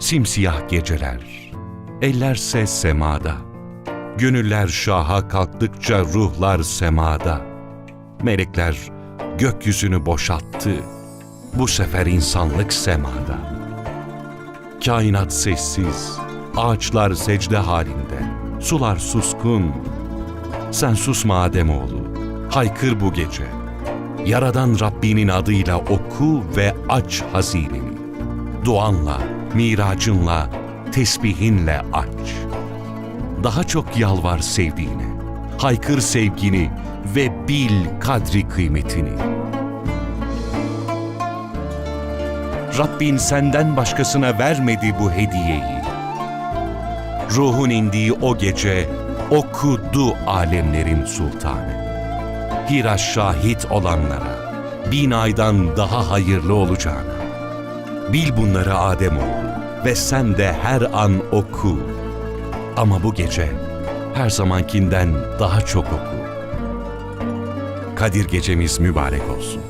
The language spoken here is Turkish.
simsiyah geceler, ellerse semada. Gönüller şaha kalktıkça ruhlar semada. Melekler gökyüzünü boşalttı. Bu sefer insanlık semada. Kainat sessiz, ağaçlar secde halinde, sular suskun. Sen susma Ademoğlu, haykır bu gece. Yaradan Rabbinin adıyla oku ve aç hazineni. Duanla, miracınla, tesbihinle aç. Daha çok yalvar sevdiğine. Haykır sevgini ve bil kadri kıymetini. Rabbin senden başkasına vermedi bu hediyeyi. Ruhun indiği o gece okudu alemlerin sultanı. Hira şahit olanlara bin aydan daha hayırlı olacağına. Bil bunları Ademoğlu ve sen de her an oku. Ama bu gece her zamankinden daha çok oku. Kadir gecemiz mübarek olsun.